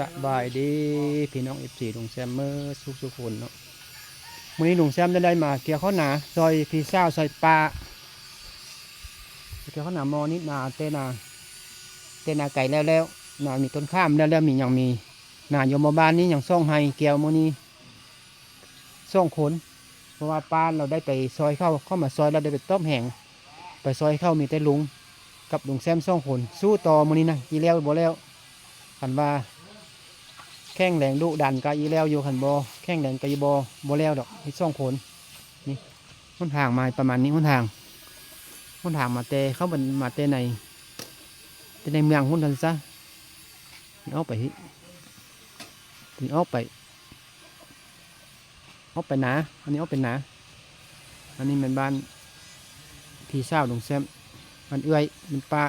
สบายดีพี่น้องเอฟซีลุงแซมเมอร์สุขสุขคนเนาะมื้อนี้ลุงแซมจะได้มาเกี่ยวข้าวหนาซอยพี่สาวซอยปลาเกี่ยวข้าวหนามอนิดนาเตนาเตนาไก่แล้วแล้วนามีต้นข้ามแล้วแล้วมีอย่างมีนาโยมบ้านนี้อย่างซ่องไฮเกี่ยวมื้อนี้ซ่องขนเพราะว่าปลาเราได้ไปซอยเข้าเข้ามาซอยเราได้ไปต้มแห้งไปซอยเข้ามีแต่ลุงกับลุงแซมซ่องขนสู้ต่อมื้อนี้นะกี่แล้วบ่แล้วคันว่า ข้งแหลงดุดันกะอีแล้วอยู่คันบอแข้งแหลงกะอีบอบอแล้วดอกที่ซ่องผลนี่มันห่างมาประมาณนี้มันห่างมันห่างมาเตะเข้ามันมาเตะในเตะในเมืองหุ่นทันซะนี่เอาไปนี่เอาไปเอาไปหนาอันนี้เอาไปหนาอันนี้เป็นบ้านพี่สาวลุงแซมมันเอื้อยมันปลา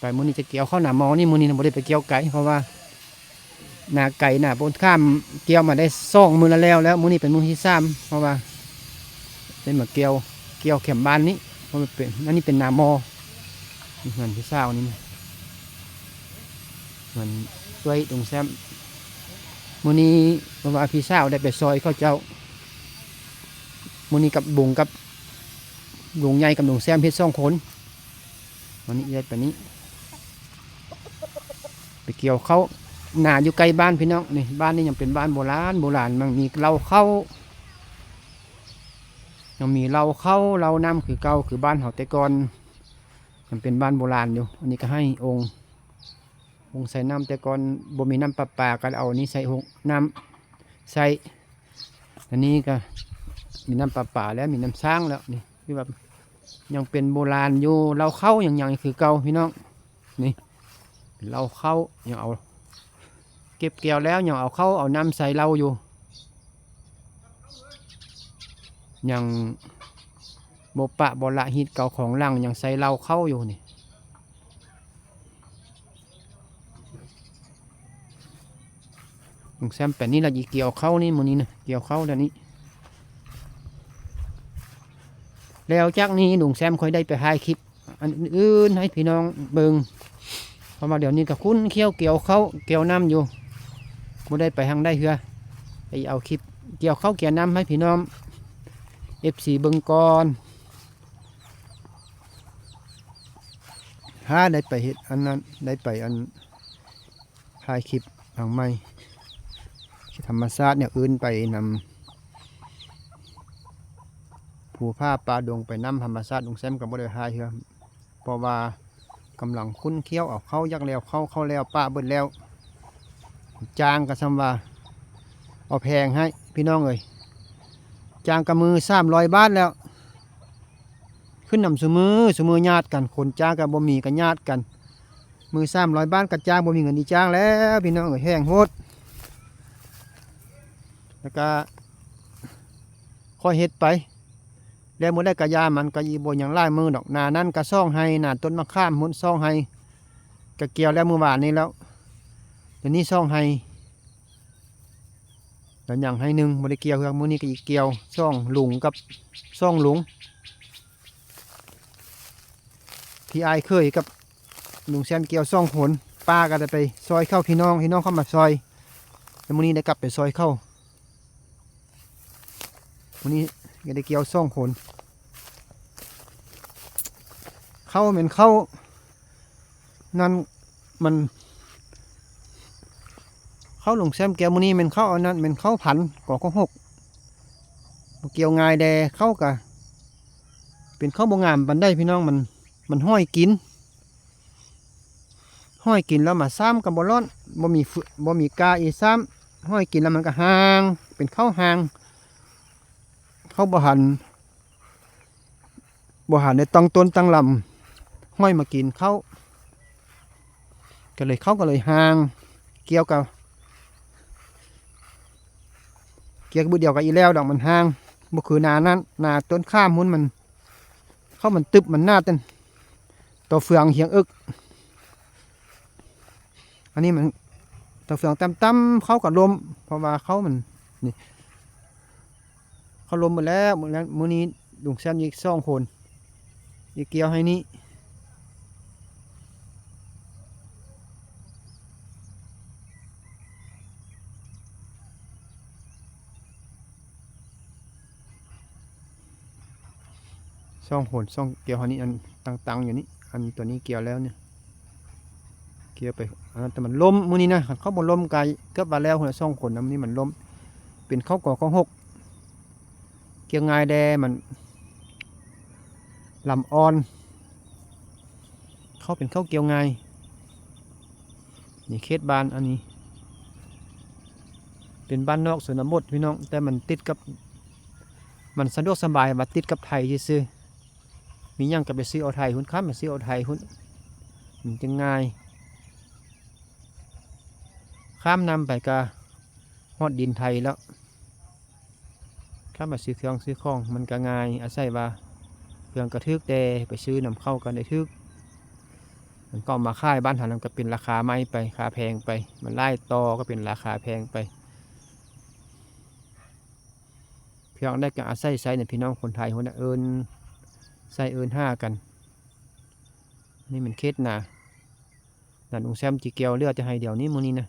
ไปมือนี้จะเกี่ยวข้าวหนามอนี่มือนี้นะบ่ได้ไปเกี่ยวไก่เพราะว่า นาไก่หนาบนข้ามเกี่ยวมาได้สองมือละแล้วแล้วมือนี้เป็นมือที่สามเพราะว่าเป็นมาเกี่ยวเกี่ยวเข็มบ้านนี้เพราะมันเป็นนั่นนี่เป็นนามอเหมือนพี่สาวนี่เหมือนด้วยตรงแซมมือนี้เพราะว่าพี่สาวได้ไปซอยเข้าเจ้ามือนี้กับบุงกับลุงใหญ่กับลุงแซมเฮ็ดสองคนวันนี้เอ็ดไปนี้ ไปเกี่ยวเขา หนาอยู่ใกล้บ้านพี่น้องนี่บ้านนี่ยังเป็นบ้านโบราณโบราณมันมีเราเข้ายังมีเราเข้าเราน้ำคือเก่าคือบ้านเฮาแต่ก่อนยังเป็นบ้านโบราณอยู่ อันนี้ก็ให้องค์องค์ใส่น้ำแต่ก่อนบ่มีน้ำประปาก็เอาอันนี้ใส่หงน้ำใส่อันนี้ก็มีน้ำประปาแล้วมีน้ำสร้างแล้วนี่คือแบบยังเป็นโบราณอยู่เราเข้าอย่างยังคือเก่าพี่น้องนี่เราเข้ายังเอา เก็บเกี่ยวแล้วยังเอาเข้าเอาน้ำใส่เราอยู่ยังโบปะบละฮิตเก่าของลังยังใส่เราเข้าอยู่นี่ลุงแซมแปดนี่เราจีเกี่ยวเข้านี่มันนี้นะเกี่ยวเข้าแล้วนี้ แล้วจากนี้ลุงแซมค่อยได้ไปถ่ายคลิปอันอื่นให้พี่น้องเบิงเพราะมาเดี๋ยวนี้ก็คุ้นเคี้ยวเกี่ยวเข้าเกี่ยวน้ำอยู่ บ่ได้ไปทางได้เหือไปเอาคลิปเกี่ยวเขาเกี่ยวน้ำให้พี่น้องเอฟซีเบิงก่อนถ้าได้ไปเห็ดอันนั้นได้ไปอันถ่ายคลิปทางไม่ธรรมชาติเนี่ยอื่นไปนำผู้ผ้าปลาดงไปน้ำธรรมชาติลงแซมกับบ่ได้ถ่ายเหือเพราะว่ากำลังคุ้นเคี้ยวเอาเข้ายักแล้วเข้าเข้าแล้วป้าเบิดแล้ว จางก็ซ้ำว่า เอาแพงให้พี่น้องเอ้ยจางกับมือสามร้อยบาทแล้ว ขึ้นนำสมือสมือญาติกันคนจ้างกับบ่มีกันญาติกัน มือสามร้อยบาทกับจ้างบ่มีเงินดีจ้างแล้วพี่น้องเอ้ยแห้งโหดแล้วก็ค่อยเฮ็ดไป แล้วมือได้กระยามันกระยีบอย่างไล่มือดอกนานั่นกระซ่องให้หนาต้นมะข้ามมุนซ่องให้กระเกี่ยวแล้วมือหวานนี้แล้ว เดี๋ยวนี้ซ่องให้แล้วอย่างให้หนึ่งบริเกียวครับมือนี้ก็อีกเกียวซ่องหลุงกับซ่องหลุงพี่ไอายเคยกับหลุงแซมเกียวซ่องผลป้าก็ได้ไปซอยเข้าพี่น้องพี่น้องเข้ามาซอยแล้วมือนี้ได้กลับไปซอยเข้ามือนี้ก็ได้เกียวซ่องคนเข้าเหม็นเข้านั่นมัน เข้าหลงแซมแก้วมือนี้มันเข้าอันนั้นมันเข้าผันก่อก็หกเกี่ยวงายแดเข้ากะเป็นเข้าบงามบันได้พี่น้องมันมันห้อยกิน ห้อยกินแล้วมาซ้ำกับบอลอนบ่มีฝบ่มีกาอีซ้ำห้อยกินแล้วมันก็ห่าง เป็นเข้าห่างเขาบ่หันบ่หันในต้งต้นตั้งลำห้อยมากินเขาก็เลยเข้าก็เลยห่าง เกี่ยวกับ เกียวกับบุเดียวกับอีแล้วดอกมันห่างบ่คือนานั้นนาต้นข้ามมุนมันเขามันตึบมันหน้าเต้นตัวเฟืองเหียงอึก อันนี้มันตัวเฟืองตั้มๆเขากับลมเพราะว่าเขามันนี่เขาลมหมดแล้วหมดแล้วมือนี้ลุงแซมยิกสองคนยิกเกียวให้นี่ ซ่องหนซ่องเกียวอันนี้อันตังๆอยู่นี่อันตัวนี้เกียวแล้วเนี่ยเกียวไปแต่มันล้มมือนี้นะเขาบ่ล้มไกลเกือบว่าแล้วหัวซ่องขนน้ำนี้มันล้มเป็นข้าวก่อข้าวหกเกียวงายแดมันลำอ่อน เข้าเป็นข้าวเกียวงายนี่เขตบ้านอันนี้ เป็นบ้านนอกสวนบทพี่น้องแต่มันติดกับ มันสะดวกสบายมาติดกับไทยซื่อ มียังกับไปซื้อเอาไทยหุ้นค้ามไปซื้อเอาไทยหุ้นมันจะง่าย ข้ามนำไปกะฮอดดินไทยแล้วถ้ามาซื้อเครื่องซื้อของมันก็ง่าย อาศัยว่าเครื่องกระทึกแต่ไปซื้อนำเข้ากันได้ทึก มันก็มาค่ายบ้านหันก็เป็นราคาไม่ไปราคาแพงไป มันไล่ต่อก็เป็นราคาแพงไปเพียงได้ก็อาศัยใช้ในพี่น้องคนไทยคนน่ะเอิน ใส่เอินห้ากัน นี่มันเคสนะนั่นองแซมจีเกียวเลือดจะให้เดี๋ยวนี้มือนี้นะ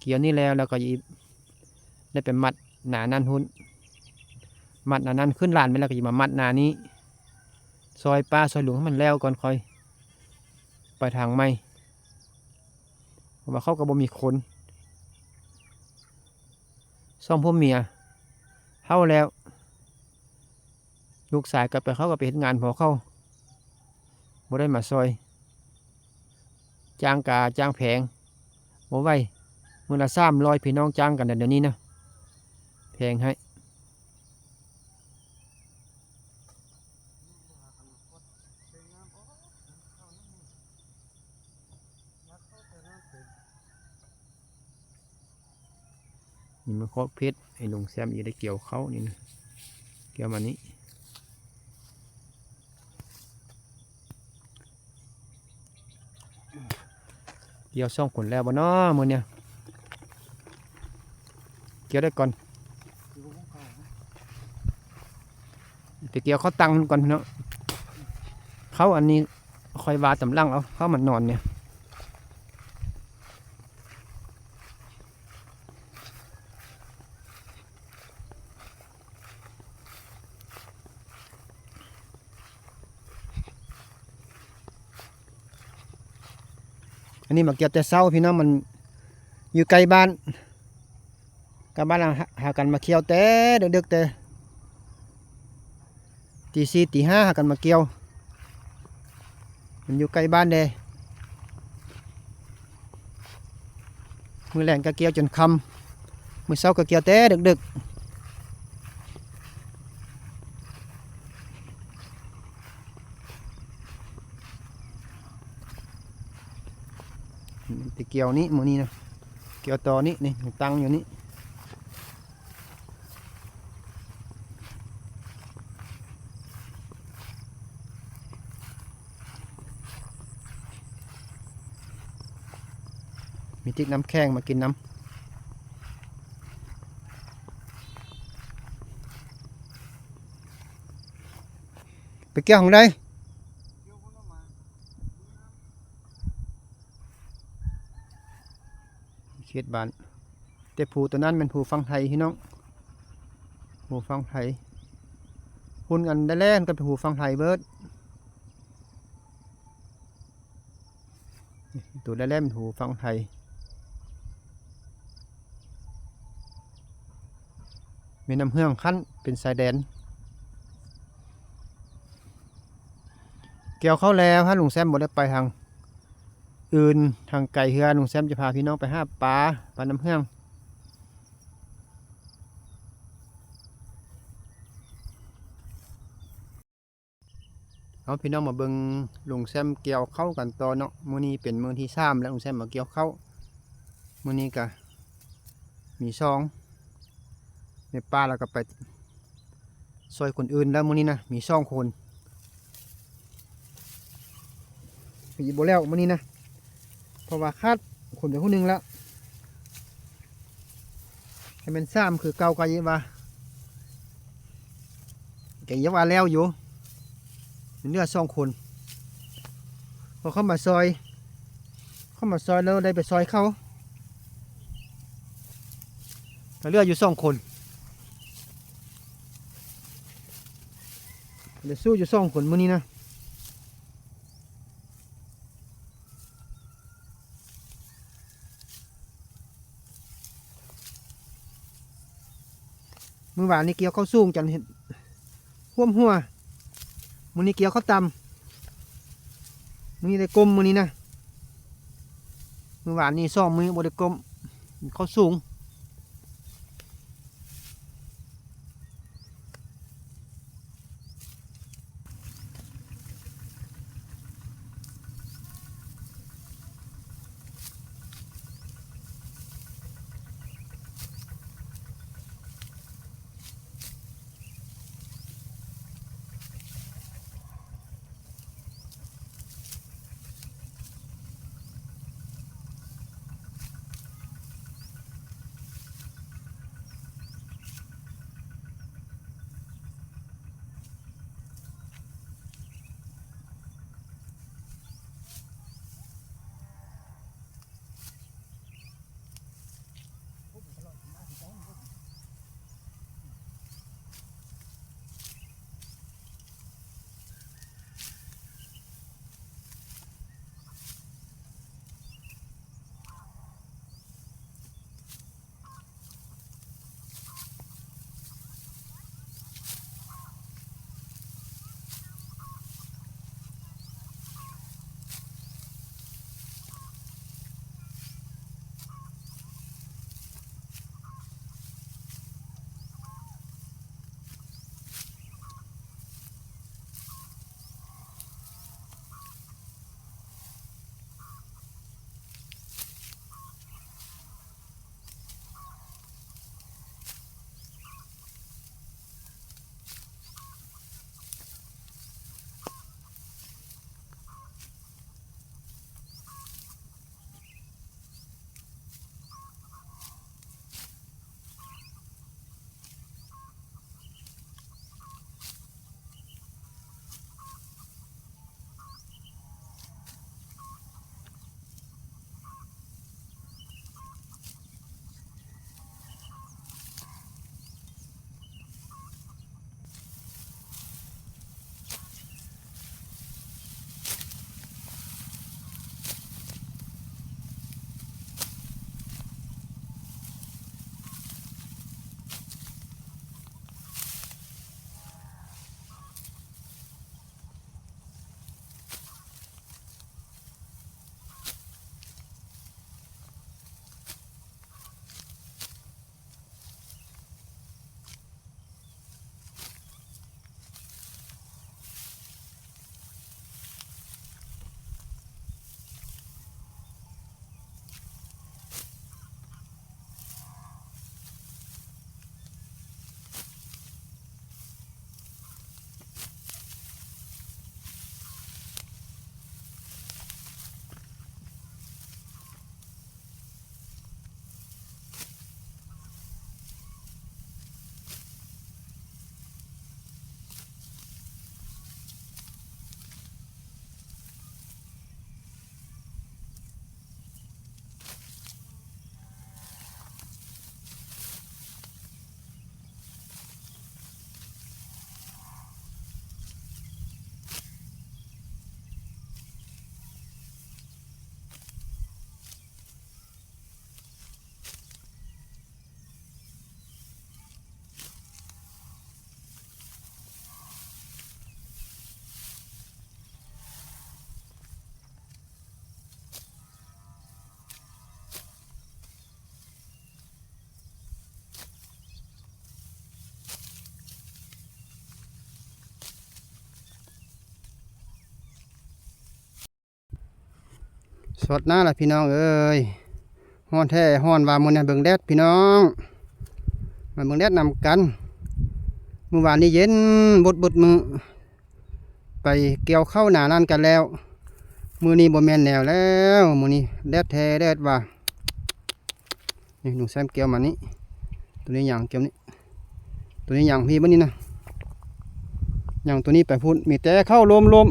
เกียวนี่แล้วแล้วก็ยิบได้เป็นมัดหนานั่นหุ้น มัดหนานั่นขึ้นลานไปแล้วก็จะมามัดหนานี้ ซอยป้าซอยหลวงให้มันแล้วก่อนคอย ไปทางไม่เพราะว่าเข้าก็บ่มีคนซ่องพ่อเมียเข้าแล้ว ลูกสายกลับไปเขาก็ไปเห็นงานพอเข้าบ่ได้มาซอยจ้างกาจ้างแผงบ่ไวมือละสามร้อยพี่น้องจ้างกันเดี๋ยวนี้นะแพงให้นี่มันเคาะเพชรไอ้ลุงแซมอยู่ได้เกี่ยวเขานี่นะเกี่ยวมานี้ เกี่ยวซ่องผลแล้วบ่เนาะมือเนี่ยเกี่ยวได้ก่อนไปเกี่ยวเขาตังก่อนเนาะเขาอันนี้คอยวาตำลังเอาเขามันนอนเนี่ย นนี้มาเกี่ยวแต่เศร้าพี่น้องมันอยู่ไกลบ้านกับบ้านเราหาหากันมาเกี่ยวแต่ดึกๆแต่ตีสี่ตีห้าหากันมาเกี่ยว มันอยู่ใกล้บ้านเด้มือแรงก็เกี่ยวจนคำมือเช้าก็เกี่ยวแต่ดึกๆ ไปเกียวนี้มือนี้นะเกียวตอนี้นี่ตั้งอยู่นี่มีจิกน้ำแข้งมากินน้ำไปเกี่ยวของใดเขียดบาน แต่ผูตัวนั้นเป็นผูฟังไทยพี่น้องผูฟังไทยหุ่นกันได้แล่นกับผูฟังไทยเบิร์ดตัวได้แล่นเป็นผูฟังไทยมีน้ำเฮืองขั้นเป็นสายแดน เกี่ยวเข้าแล้วฮะลุงแซมบอกได้ไปทาง อื่นทางไก่เฮือลุงแซมจะพาพี่น้องไปห้าปลาปลาน้ำเฮือง เอาพี่น้องมาเบิงลุงแซมเกี่ยวเข้ากันต่อเนาะมื้อนี้เป็นมื้อที่สามแล้วลุงแซมมาเกี่ยวเข้ามื้อนี้ก็มีซองในป่าแล้วก็ไปซอยคนอื่นแล้วมื้อนี้นะมีสองคนไปหยิบโบแล้วมื้อนี้นะเพราะว่าคาดคนไปคนหนึ่งแล้วให้เป็นซ้ำคือเก่าก็ยิบว่าแกยิบว่าแล้วอยู่ เป็นเนื้อสองคนพอเข้ามาซอย เข้ามาซอยแล้วได้ไปซอยเขาเลืออยู่สองคนเดี๋ยวสู้อยู่สองคนมื้อนี้นะมื้อวานนี้เกี่ยวเข้าสูงจนเห็นห่วมหัว มือนี้เกี่ยวข้าวตำมือนี้ได้กลมมือนี้นะมื้อวานนี่ซ่อมมือบ่ได้กลมเขาสูง สดหน้าละพี่น้องเอ้ยฮ้อนแท้ฮ้อนว่ามื้อนี้เบิ่งแดดพี่น้อง มาเบิ่งแดดนำกันเมื่อวานนี้เย็นบดบดมือ ไปเกี่ยวเข้าหนานั่นกันแล้ว มือนี้บ่แม่นแนวแล้วมือนี้แดดแท้แดดว่านี่หนูแซมเกี่ยวมานี่ตัวนี้อย่างเกี่ยวนี้ตัวนี้อย่างพี่บ่นี่นะอย่างตัวนี้ไปพุ่นมีแต่เข้าลมลม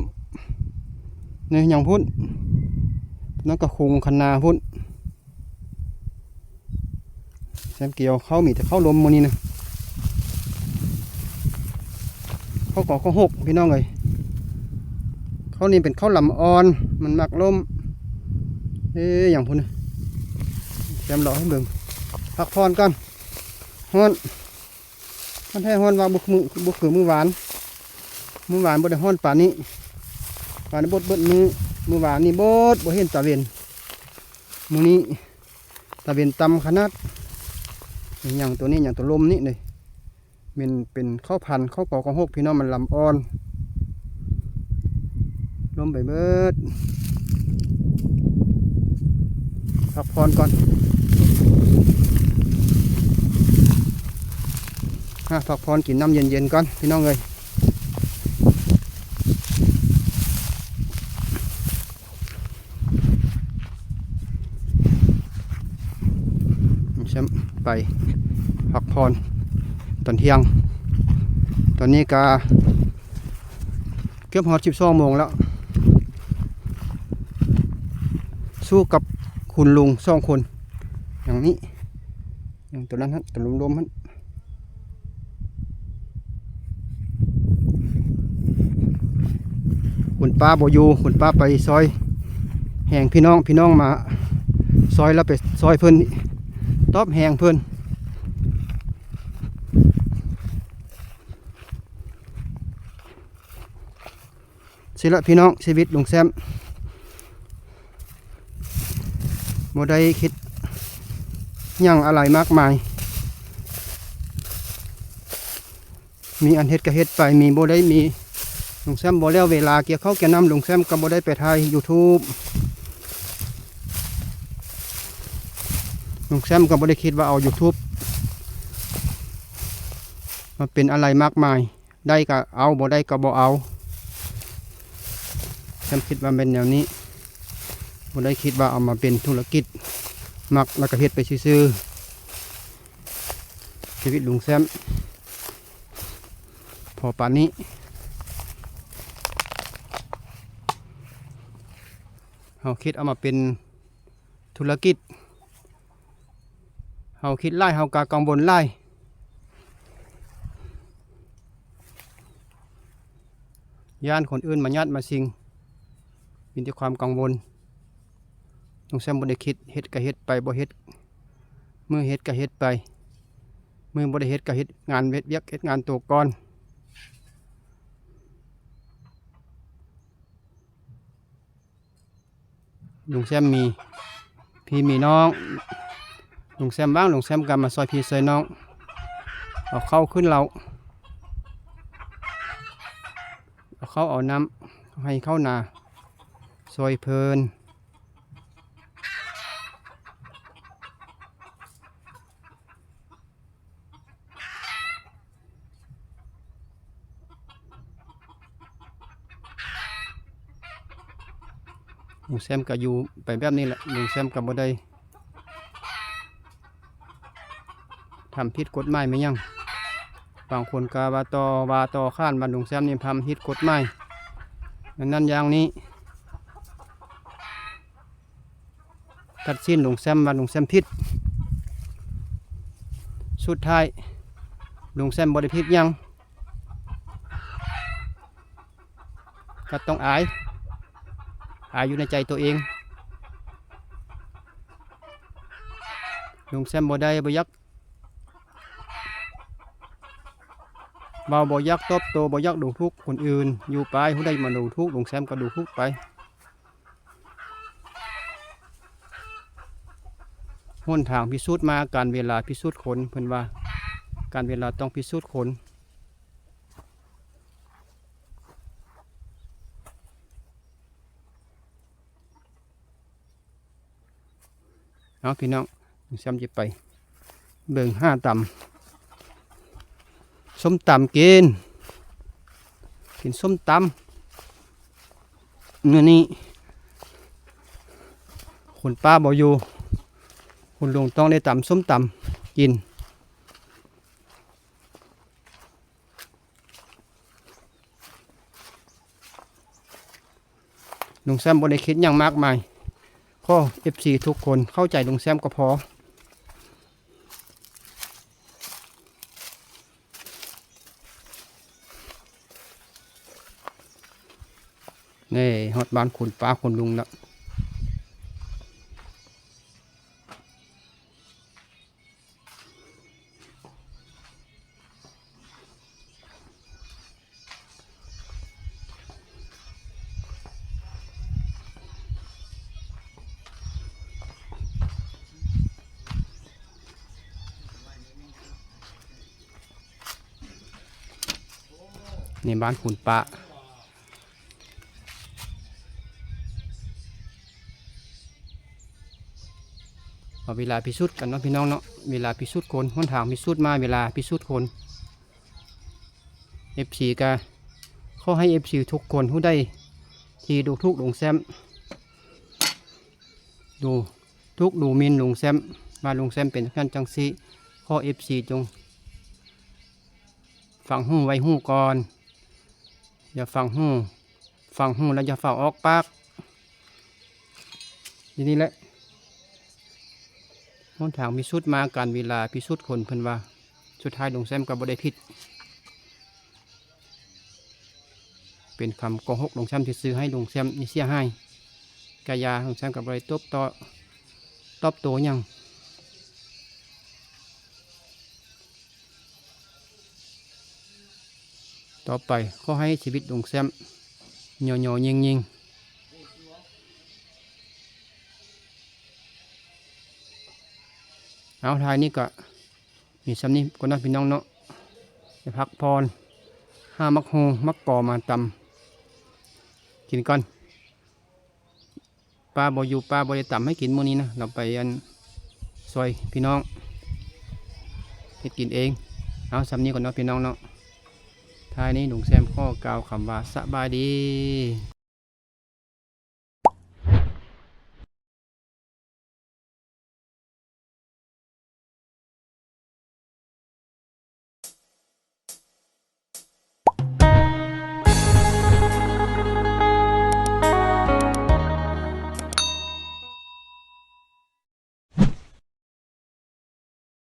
นี่อย่างพุ่น นั่นก็คงคนาพุ่นแซมเกียวเข้ามีแต่เข้าลมมันนี่นะเข้าวกอข้าหกพี่น้องเลยเข้านี่เป็นข้าวลำอ่อน มันมักลมเอ๊ะอย่างพุ่นนะแจมรอให้เบิ่งพักพรก่อนฮ้อนมันแท้ฮ้อนว่าบุกมือบุกคือมือหวานมือหวานบ่ได้ฮ้อนป่านนี้ป่านนี้บดเบิดมือ มือวานนี่บดบ่เห็นตาเวนมือนี้ตาเวนตำขนาดอย่างตัวนี้อย่างตัวลมนี่เลยมันเป็นข้าวพันธุ์ข้าวกอของหกพี่น้องมันลำอ่อน ลมไปเบิดพักพรก่อนอะพักพรกินน้ำเย็นๆก่อนพี่น้องเลย แชมป์ ไปพักผ่อนตอนเที่ยง ตอนนี้ก็เกือบหอดสิบสองโมงแล้ว สู้กับคุณลุงสองคน อย่างนี้ อย่างตัวนั้นฮะตัวรวมๆฮะคุณป้าบอยู่คุณป้าไปซอย แห่งพี่น้องพี่น้องมา ซอยแล้วไปซอยเพิ่น ตอบแหงเพื่อนสิละพี่น้องชีวิตลุงแซมโมได้คิดยังอะไรมากมาย มีอันเฮ็ดก็เฮ็ดไปมีโบได้มีลุงแซมโบแล้วเวลาเกี่ยวเข้าวแก่น้ำลุงแซมก็บ่ได้ไปถ่ายยูทูบ ลุงแซมก็ไม่ได้คิดว่าเอา YouTube มาเป็นอะไรมากมาย ได้ก็เอาบ่ได้ก็บ่เอาแซมคิดว่าเป็นแนวนี้บ่ได้คิดว่าเอามาเป็นธุรกิจ มักแล้วก็เฮ็ดไปซื่อๆชีวิตลุงแซมพอป่านนี้เอาคิดเอามาเป็นธุรกิจ เฮาคิดไล่เฮากากังวลไล่ย่านคนอื่นมายัดมาสิงมีแต่ความกังวลต้องแซมบ่ได้คิดเฮ็ดก็เฮ็ดไปบ่เฮ็ดมือเฮ็ดก็เฮ็ดไปมือบ่ได้เฮ็ดก็เฮ็ดงานเฮ็ดเวียกเฮ็ดงานตัวก่อนลุงแซมมีพี่มีน้อง ลุงแซมบ้างลุงแซมกันมาซอยพี่ซอยน้องเอาเข้าขึ้นเราเอาเข้าเอาน้ำให้เข้านาซอยเพลินลุงแซมก็อยู่ไปแบบนี้แหละลุงแซมก็บ่ได้ ทำผิดกฎหมายไหมยังบางคนกาวาตอวาตอข้านบันดุงแซมนี่ทำผิดกฎหมายดังนั้นอย่างนี้ ตัดสินลงแซมบันดุงแซมผิดสุดท้ายลุงแซมบริผิดหยังก็ต้องอาย อายอยู่ในใจตัวเองลุงแซมบ่ได้บ่ยัก เบาบ่อยักตบโตบ่อยักดูทุกคนอื่น อยู่ไปผู้ใดมาดูทุกข์ลุงแซมก็ดูทุกไปหนทางพิสูจน์มาการเวลาพิสูจน์คนเพิ่อนว่า การเวลาต้องพิสูจน์คนเอาพี่น้องแซมจะไป เบิ่งห้าต่ำ ส้มตำกิน กินส้มตำเนื้อนี้คุณป้าบอกอยู่ คุณลุงต้องได้ตำส้มตำกิน ลุงแซมบได้คิดอย่างมากมายข้อ FC ทุกคนเข้าใจลุงแซมก็พอ นี่ฮอดบ้านคุณป้าคุณลุงแล้วนี่บ้านคุณป้า เวลาพิสูจน์กันเนาะพี่น้องเนาะเวลาพิสูจน์คนหนทางพิสูจน์มาเวลาพิสูจน์คน FC ก็ขอให้ FC ทุกคนผู้ได้ที่ดูทุกลงแซมดูทุกดูมินลงแซมมาลงแซมเป็นขั้นจังสีขอ FC จงฟังหูไว้หูก่อน อย่าฟังหูฟังหูแล้วอย่าฟังออกปากทีนี้แหละ หนทางพิสูจน์มาการเวลาพิสูจน์คนเพิ่นว่า สุดท้ายลงแซมกับบได้ผิดเป็นคำโกหกลงแซมที่ซื้อให้ลงแซมนี่เสียให้กายาลงแซมกับบได้ตบต่อตบโตยังต่อไปขอให้ชีวิตลงแซมเหนียวเหนียวยิงยิ เอาทายนี่ก็มีซ้ำนี้ก็น่าพี่น้องเนาะไปพักพรห้ามักโฮมักกอมาตำกินก่อนปลาบอยู่ปลาบได้ตำให้กินมื้อนี้นะเราไปอันซอยพี่น้องเฮ็ดกินเอง เอาซ้ำนี้ก่อนเนาะพี่น้องเนาะทายนี้หนุ่งแซมข้อกล่าวคำว่าสบายดี